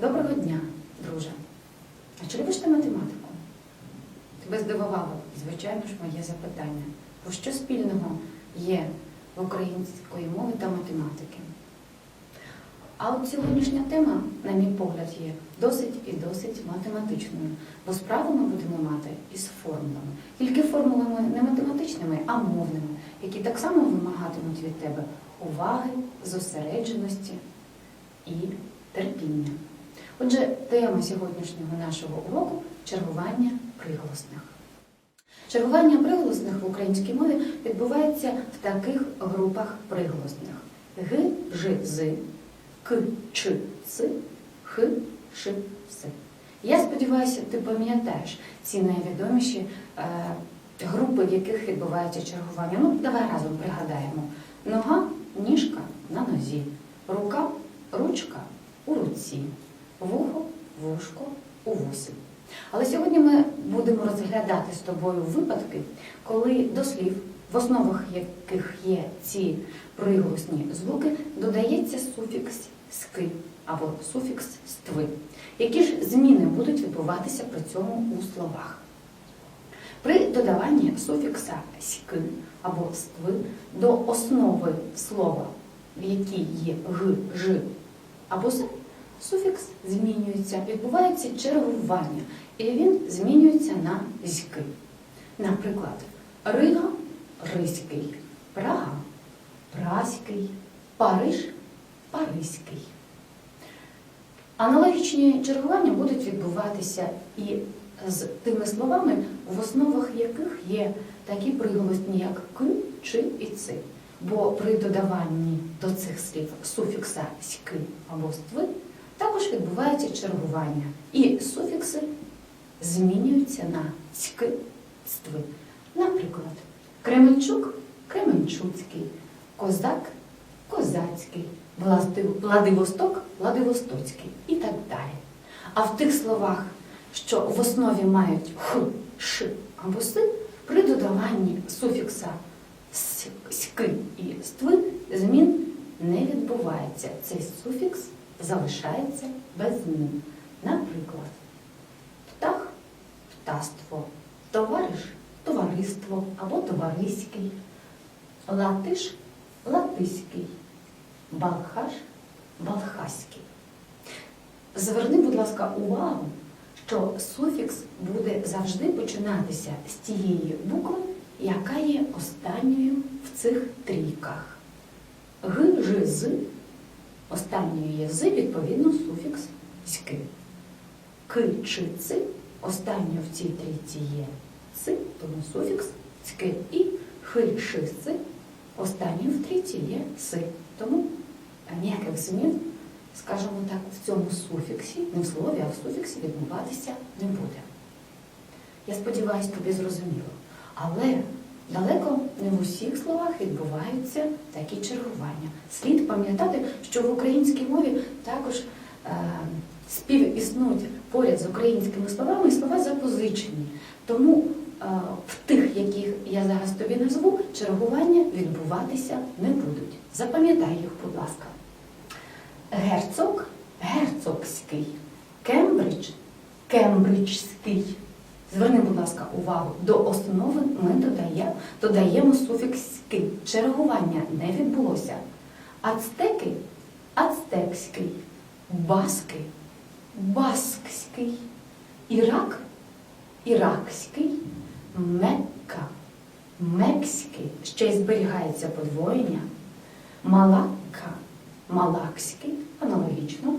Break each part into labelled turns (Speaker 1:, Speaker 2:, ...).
Speaker 1: Доброго дня, друже. А чи любиш ти математику? Тебе здивувало, звичайно ж, моє запитання. Бо що спільного є в української мови та математики? А от сьогоднішня тема, на мій погляд, є досить і досить математичною, бо справу ми будемо мати із формулами. Тільки формулами не математичними, а мовними, які так само вимагатимуть від тебе уваги, зосередженості і терпіння. Отже, тема сьогоднішнього нашого уроку чергування приголосних. Чергування приголосних в українській мові відбувається в таких групах приголосних: г, ж, з, к, ч, ц, х, ш, с. Я сподіваюся, ти пам'ятаєш ці найвідоміші е, групи, в яких відбувається чергування. Ну, давай разом пригадаємо: нога, ніжка на нозі, рука, ручка у руці, вухо, вушко у вусі. Але сьогодні ми будемо розглядати з тобою випадки, коли до слів, в основах яких є ці приголосні звуки, додається суфікс ски або суфікс стви. Які ж зміни будуть відбуватися при цьому у словах? При додаванні суфікса ськи або стви до основи слова, в якій є г, ж або з, суфікс змінюється, відбувається чергування, і він змінюється на зьки. Наприклад, Рига риський, Прага праський, Париж паризький. Аналогічні чергування будуть відбуватися і з тими словами, в основах яких є такі приголосні, як к, чи і ци. Бо при додаванні до цих слів суфікса ськи або стви також відбувається чергування. І суфікси змінюються на цьки, стви. Наприклад, Кременчук Кременчуцький, Козак Козацький, Владивосток Владивостоцький і так далі. А в тих словах, що в основі мають х, ш або с, при додаванні суфікса ськи і стви змін не відбувається. Цей суфікс залишається без змін. Наприклад, птах птаство, товариш товариство або товариський, латиш латиський, балхаш балхаський. Зверни, будь ласка, увагу, що суфікс буде завжди починатися з тієї букви, яка є останньою в цих трійках. Г, Ж, З, останньою є відповідно, суфікс ськи. К, Ч, Ц, останньою в цій трійці є ц, тому суфікс ськи. І х, ш, с, останньою в трійці є си. Тому ніяких змін, скажімо так, в цьому суфіксі, не в слові, а в суфіксі відбуватися не буде. Я сподіваюся, тобі зрозуміло. Але далеко не в усіх словах відбуваються такі чергування. Слід пам'ятати, що в українській мові також е, співіснують поряд з українськими словами і слова запозичені. Тому е, в тих, яких я зараз тобі назву, чергування відбуватися не будуть. Запам'ятай їх, будь ласка. Герцог герцогський, Кембридж кембриджський. Зверни, будь ласка, увагу, до основи ми додаємо, додаємо суфікс. Чергування не відбулося. Ацтеки ацтекський, баски баскський, Ірак іракський, Мекка мекський, ще й зберігається подвоєння, Малакка малакський, аналогічно,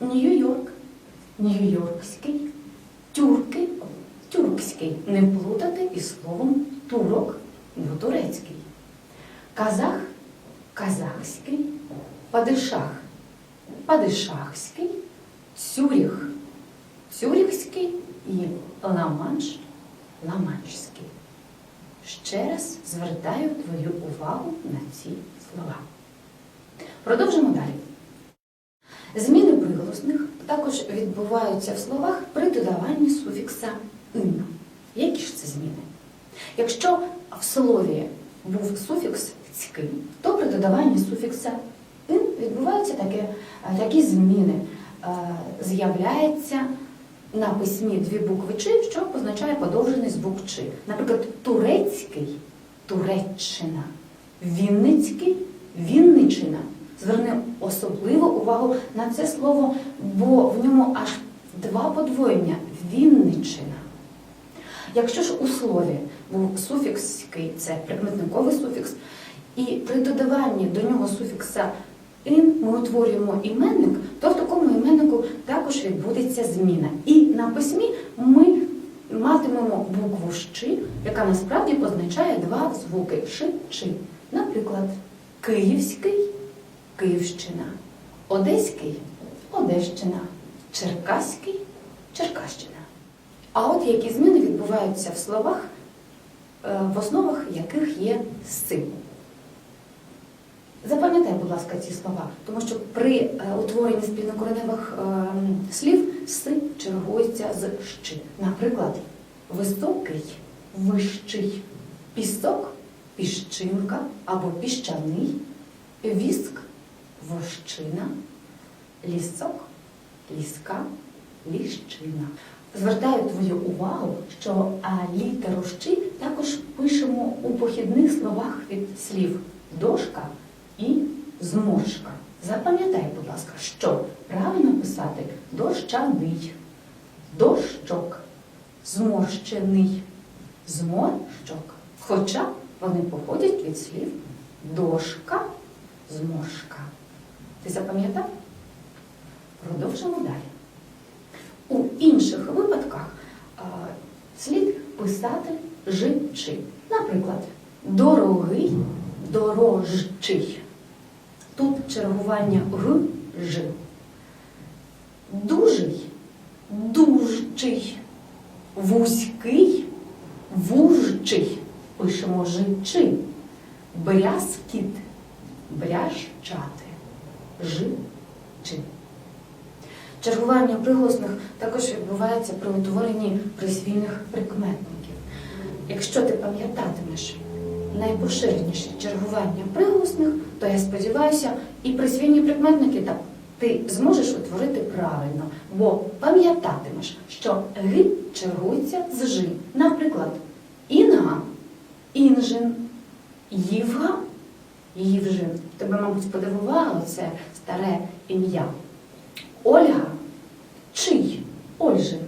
Speaker 1: Нью-Йорк нью-йоркський, тюркський. Не плутати із словом турок, бо турецький. Казах казахський, падишах падишахський, цюріх цюріхський і ламанш ламаншський. Ще раз звертаю твою увагу на ці слова. Продовжимо далі. Зміни приголосних також відбуваються в словах при додаванні суфікса ин. Які ж це зміни? Якщо в слові був суфікс цьки, то при додаванні суфікса ин відбуваються таке, такі зміни. е, з'являється на письмі дві букви «чи», що позначає подовжений звук «чи». Наприклад, турецький Туреччина, Вінницький Вінничина. Зверни особливу увагу на це слово, бо в ньому аж два подвоєння Вінничина. Якщо ж у слові був суфікський, це прикметниковий суфікс, і при додаванні до нього суфікса ин ми утворюємо іменник, то в такому іменнику також відбудеться зміна. І на письмі ми матимемо букву «щи», яка насправді позначає два звуки ши чи. Наприклад, Київський Київщина, Одеський Одещина, Черкаський Черкащина. А от які зміни відбуваються в словах, е, в основах яких є «си». Запам'ятай, будь ласка, ці слова, тому що при е, утворенні спільнокореневих е, слів «си» чергується з «щи». Наприклад, високий, вищий, пісок, піщинка або піщаний, віск, вощина, лісок, ліска, ліщина. Звертаю твою увагу, що а, літеру «щи» також пишемо у похідних словах від слів дошка і зморшка. Запам'ятай, будь ласка, що правильно писати дощаний, дощок, зморщений, зморщок. Хоча вони походять від слів дошка, зморшка. Ти запам'ятав? Продовжимо далі. Інших випадках слід писати жичи. Наприклад, дорогий, дорожчий. Тут чергування г, ж. Дужий, дужчий. Вузький, вужчий. Пишемо жичи. Брязкіт, брящати. Ж, чи. Чергування приголосних також відбувається при утворенні присвійних прикметників. Якщо ти пам'ятатимеш найпоширеніше чергування приголосних, то я сподіваюся, і присвійні прикметники так ти зможеш утворити правильно, бо пам'ятатимеш, що ги чергується з жи. Наприклад, інга, інжин, ївга, ївжин. Тебе, мабуть, подивувало це старе ім'я. Ольга, чий, Ольжин.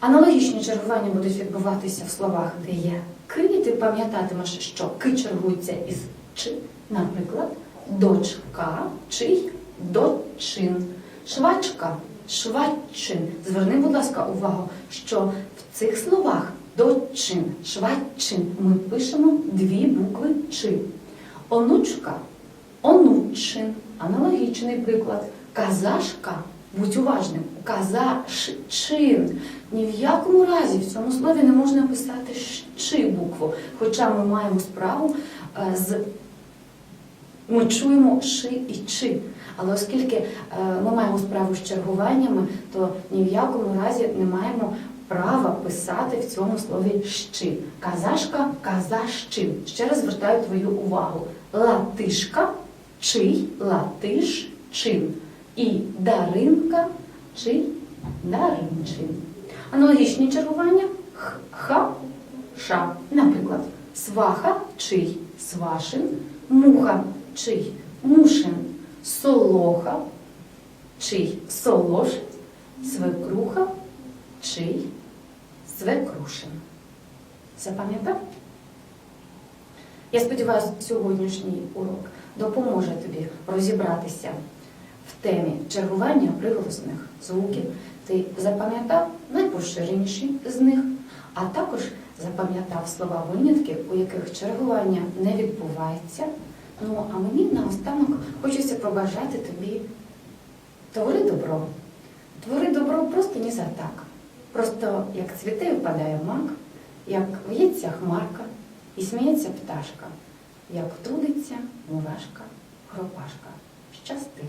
Speaker 1: Аналогічні чергування будуть відбуватися в словах, де є ки, і ти пам'ятатимеш, що ки чергується із чи. Наприклад, дочка, чий, дочин, швачка, шваччин. Зверни, будь ласка, увагу, що в цих словах дочин, шваччин ми пишемо дві букви чи. Онучка, онучин. Аналогічний приклад. Казашка, будь уважним, казашчин. Ні в якому разі в цьому слові не можна писати «щи» букву, хоча ми маємо справу е, з. Ми чуємо ши і чи. Але оскільки е, ми маємо справу з чергуваннями, то ні в якому разі не маємо права писати в цьому слові щи. Казашка, казащин. Ще раз звертаю твою увагу. Латишка, чий, латиш, чин. І даринка, чий, даринчин. Аналогічні чергування х, ха, ша. Наприклад, сваха, чий, свашин, муха, чий, мушин, солоха, чий, солошин, свекруха, чий, свекрушин. Запам'ятав? Я сподіваюся, сьогоднішній урок допоможе тобі розібратися в темі чергування приголосних звуків. Ти запам'ятав найпоширеніші з них, а також запам'ятав слова винятки, у яких чергування не відбувається. Ну, а мені наостанок хочеться побажати тобі твори добро. Твори добро просто не за так. Просто як цвіте впадає мак, як в'ється хмарка і сміється пташка, як трудиться мурашка, хропашка. Щасти!